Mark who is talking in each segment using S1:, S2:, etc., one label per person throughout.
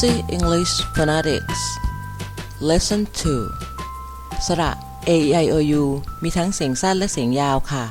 S1: Easy English Phonetics Lesson 2 สระ a i o u มีทั้งเสียงสั้นและเสียงยาวค่ะ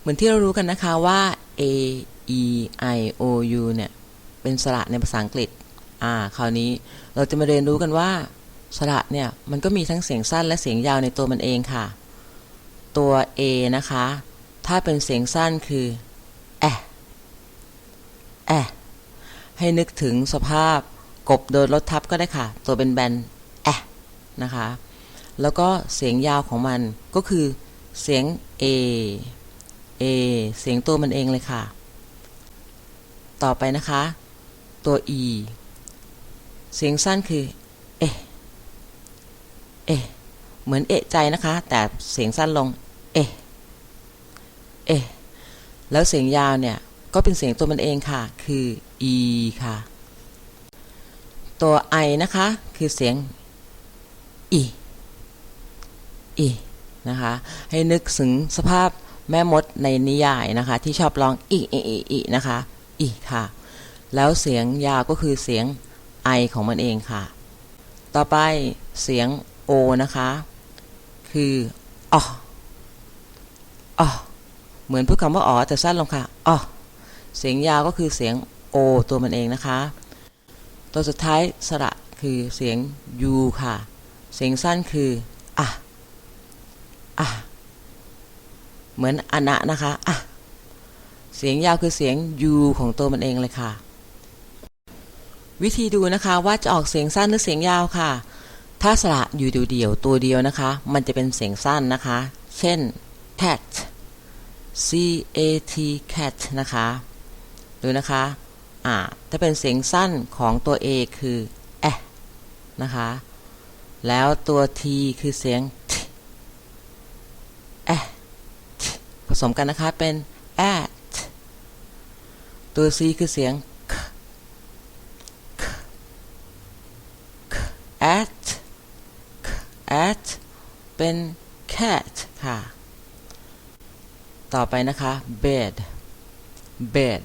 S1: เหมือนที่เรารู้กันนะคะว่า a e i o u เนี่ย เป็นสระในภาษาอังกฤษ อ่า คราวนี้เราจะมาเรียนรู้กันว่า สระเนี่ย มันก็มีทั้งเสียงสั้นและเสียงยาวในตัวมันเองค่ะ ตัว a นะคะ ถ้าเป็นเสียงสั้นคือแอะแอะ ให้นึกถึงสภาพกบโดนรถทับก็ได้ค่ะ ตัวเป็นแบนแอะนะคะ แล้วก็เสียงยาวของมันก็คือเสียง a a เอเสียงตัวมันเองเลยค่ะ ต่อไปนะคะ ตัว e เสียงสั้นคือเอเอเหมือนเอะใจนะคะ แต่เสียงสั้นลงเอะเอะแล้วเสียงยาวเนี่ย ก็เป็นเสียงตัวมันเองค่ะ คือ e ค่ะ ตัว i นะคะ คือเสียง e e นะคะ ให้นึกถึงสภาพแม่มดในนิยายนะคะ ที่ชอบร้องอีอีอีอีนะคะอีค่ะ แล้วเสียงยาวก็คือเสียง i ของมันเองค่ะ ต่อไปเสียง o นะคะ คืออ๋ออ๋อเหมือนพูดคำว่าอ๋อแต่สั้นลงค่ะอ๋อ เสียงยาวก็คือเสียง o ตัวมันเองนะคะ ตัวสุดท้ายสระคือเสียง u ค่ะ เสียงสั้นคืออะอะเหมือนอนะนะคะอะเสียงยาวคือเสียง u ของตัวมันเองเลยค่ะ วิธีดูนะคะว่าจะออกเสียงสั้นหรือเสียงยาวค่ะ ถ้าสระอยู่เดี่ยวๆตัวเดียวนะคะ มันจะเป็นเสียงสั้นนะคะ เช่น cat c a t cat นะคะ ดูนะคะอ่าถ้าเป็นเสียงสั้นของตัว a คือแอะนะคะ แล้วตัว t คือเสียงแอะผสมกันนะคะเป็น at ตัว c คือเสียง k k k at k at เป็น cat ค่ะ ต่อไปนะคะ bed bed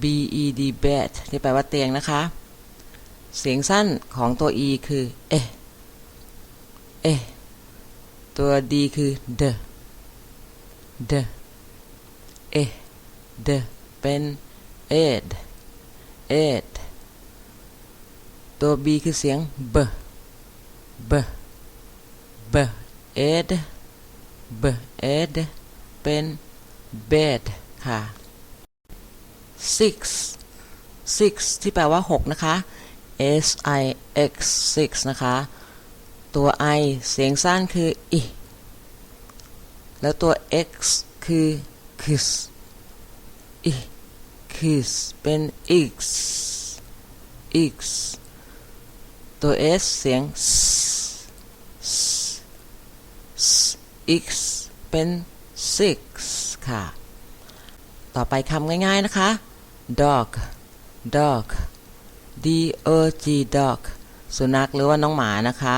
S1: b e d bed ที่แปลว่าเตียงนะคะ เสียงสั้นของตัว e คือเอเอตัว d คือ the the เอ the เป็น ed ed ตัว b คือเสียง b b b ed b ed เป็น bed ค่ะ six six ที่แปลว่า 6 นะคะ s i x six นะคะ ตัว i เสียงสั้นคือ i แล้วตัว x คือ kiss i kiss เป็น x x ตัว s เสียง s s x เป็น six ค่ะ ต่อไปคำง่าย ๆ นะคะ dog dog d o g dog สุนัขหรือว่าน้องหมานะคะ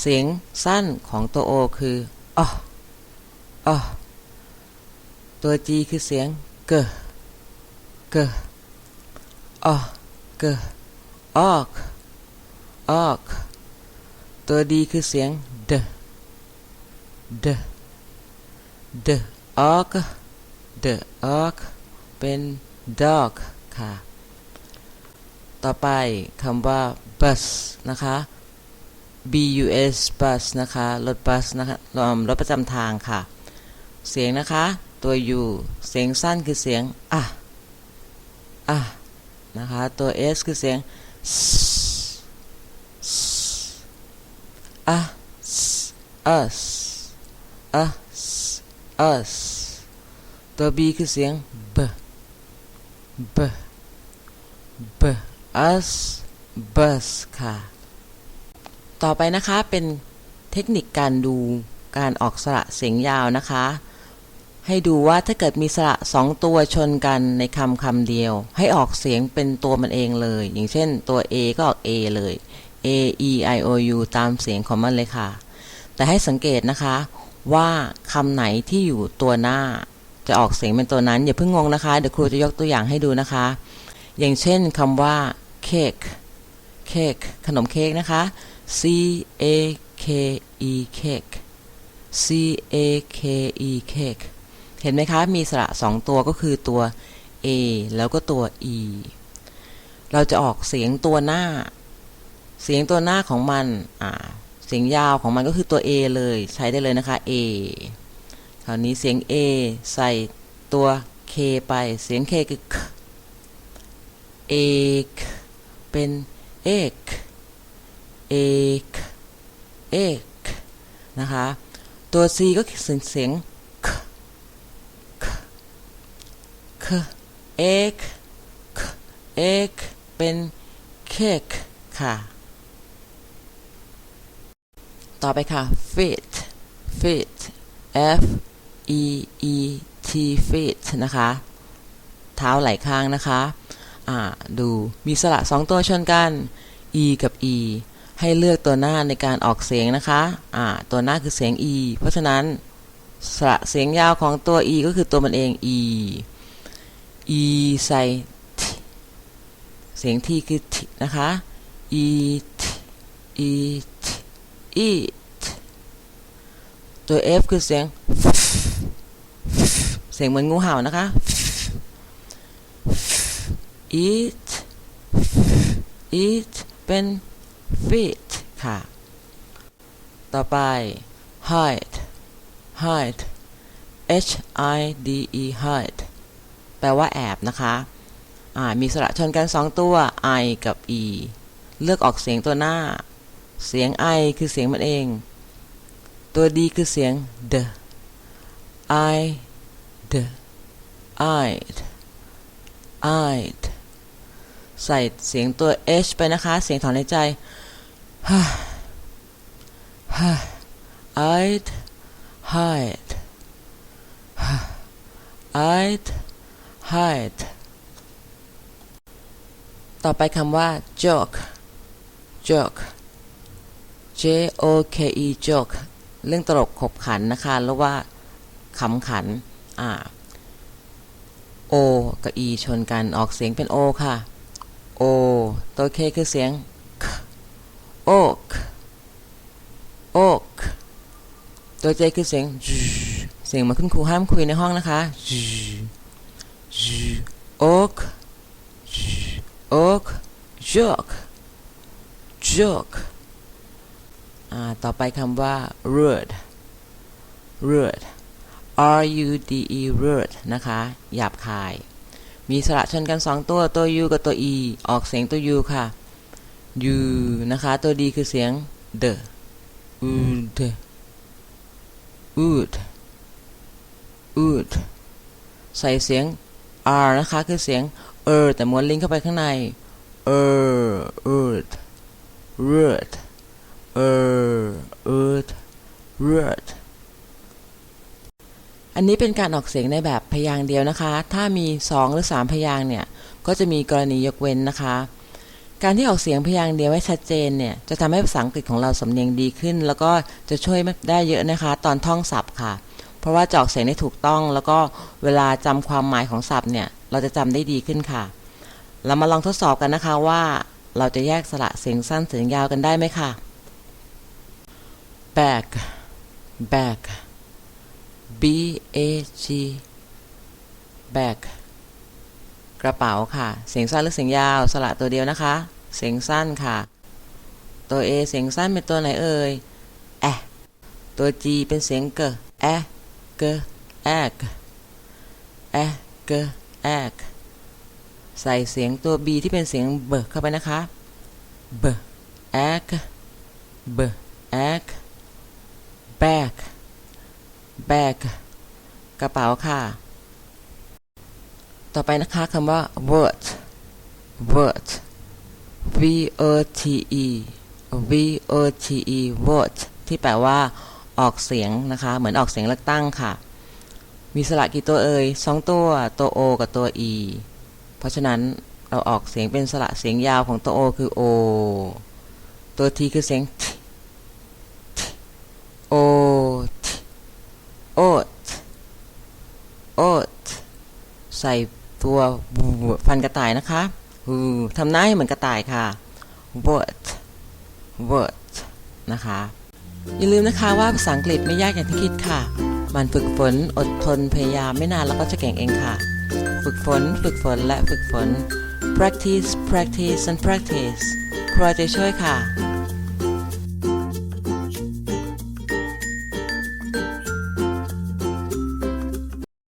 S1: เสียงสั้นของตัว o คืออ๋ออ๋อตัว g คือเสียงเกเกอ๋อเกออกออก ตัว d คือเสียง d d d ออก the dog เป็น dog ค่ะ ต่อไปคำว่า bus นะคะ b u s bus นะคะ รถบัสนะคะรถประจำทางค่ะ เสียงนะคะ ตัว u เสียงสั้นคือเสียงอะอะนะคะ ตัว s คือเสียงอะ us us us ตัว b คือเสียง b b b us bus ค่ะ ต่อไปนะคะเป็นเทคนิคการดูการออกสระเสียงยาวนะคะ ให้ดูว่าถ้าเกิดมีสระสองตัวชนกันในคำคำเดียว ให้ออกเสียงเป็นตัวมันเองเลย อย่างเช่นตัว a ก็ออก a เลย a e i o u ตามเสียงของมันเลยค่ะ แต่ให้สังเกตนะคะว่าคำไหนที่อยู่ตัวหน้า จะออกเสียงเป็นตัวนั้น อย่าเพิ่งงงนะคะ เดี๋ยวครูจะยกตัวอย่างให้ดูนะคะ อย่างเช่นคำว่า cake cake ขนมเค้กนะคะ c a k e cake c a k e cake เห็นไหมคะ มีสระสองตัวก็คือตัว a แล้วก็ตัว e เราจะออกเสียงตัวหน้า เสียงตัวหน้าของมัน เสียงยาวของมันก็คือตัว a เลย ใช้ได้เลยนะคะ a คราวนี้เสียง a ใส่ตัว k ไป เสียง k คือ k ek เป็น ek ek ek นะคะ ตัว c ก็เสียงเสียง k k k ek k ek เป็น cake ค่ะ ต่อไปค่ะ fit fit f e e t fit นะคะ เท้าไหล่ข้างนะคะอ่าดูมีสระสองตัวชนกัน e กับ e ให้เลือกตัวหน้าในการออกเสียงนะคะอ่าตัวหน้าคือเสียง e เพราะฉะนั้นสระเสียงยาวของตัว e ก็คือตัวมันเอง e e ใส่ t เสียง t คือ t นะคะ eat eat eat ตัว f คือเสียง เสียงเหมือนงูเห่านะคะ eat eat เป็น feet ค่ะ ต่อไป hide hide h i d e hide แปลว่าแอบนะคะอ่ามีสระชนกันสองตัว i กับ e เลือกออกเสียงตัวหน้า เสียง i คือเสียงมันเอง ตัว d คือเสียง the i the i'd i'd ใส่เสียงตัว h ไปนะคะ เสียงถอนหายใจ I'd hide I'd hide ต่อไปคำว่า joke joke J O K E joke เรื่องตลกขบขันนะคะ หรือว่าขำขัน อ่า O กับ E ชนกันออกเสียงเป็น O ค่ะ O ตัว K คือเสียง K oak oak ตัว J คือเสียงเสียงมาคุณครูห้ามคุยในห้องนะคะ J J oak J oak joke joke อ่าต่อไปคำว่า rude rude R U D E rude นะคะ หยาบคาย มีสระชนกันสองตัว ตัว U กับตัว E ออกเสียงตัว U ค่ะ U นะคะ ตัว D คือเสียง the would would ud ใส่เสียง R นะคะ คือเสียง เออ แต่ม้วนลิงเข้าไปข้างใน เออ would would เออ would would อั นนี้เป็นการออกเสียงในแบบพยางค์เดียวนะคะ ถ้ามี 2 หรือ 3 พยางค์เนี่ย ก็จะมีกรณียกเว้นนะคะ การที่ออกเสียงพยางค์เดียวให้ชัดเจนเนี่ย จะทำให้ภาษาอังกฤษของเราสำเนียงดีขึ้น แล้วก็จะช่วยได้เยอะนะคะ ตอนท่องศัพท์ค่ะ เพราะว่าจะออกเสียงได้ถูกต้อง แล้วก็เวลาจำความหมายของศัพท์เนี่ย เราจะจำได้ดีขึ้นค่ะ เรามาลองทดสอบกันนะคะว่า เราจะแยกสระเสียงสั้นเสียงยาวกันได้ไหมค่ะ bag bag b a g bag กระเป๋าค่ะ เสียงสั้นหรือเสียงยาว สระตัวเดียวนะคะ เสียงสั้นค่ะ ตัว a เสียงสั้นเป็นตัวไหนเอ่ยแอตัว g เป็นเสียงเกแอเกแอกแอเกแอกใส่เสียงตัว b ที่เป็นเสียงเบเข้าไปนะคะเบแอกเบแอก bag bag กระเป๋าค่ะ ต่อไปนะคะคำว่า word word v o t e v o t e word ที่แปลว่า ออกเสียงนะคะ เหมือนออกเสียงเลือกตั้งค่ะ มีสระกี่ตัวเอ่ยสองตัว ตัว o กับตัว e เพราะฉะนั้นเราออกเสียงเป็นสระเสียงยาวของตัว o คือ o ตัว t คือเสียง t o ใส่ตัวฟันกระต่ายนะคะทำหน้าให้เหมือนกระต่ายค่ะ word word นะคะ อย่าลืมนะคะว่าภาษาอังกฤษไม่ยากอย่างที่คิดค่ะ มันฝึกฝนอดทนพยายามไม่นานแล้วก็จะเก่งเองค่ะ ฝึกฝน ฝึกฝนและฝึกฝน practice practice and practice ครูจะช่วยค่ะ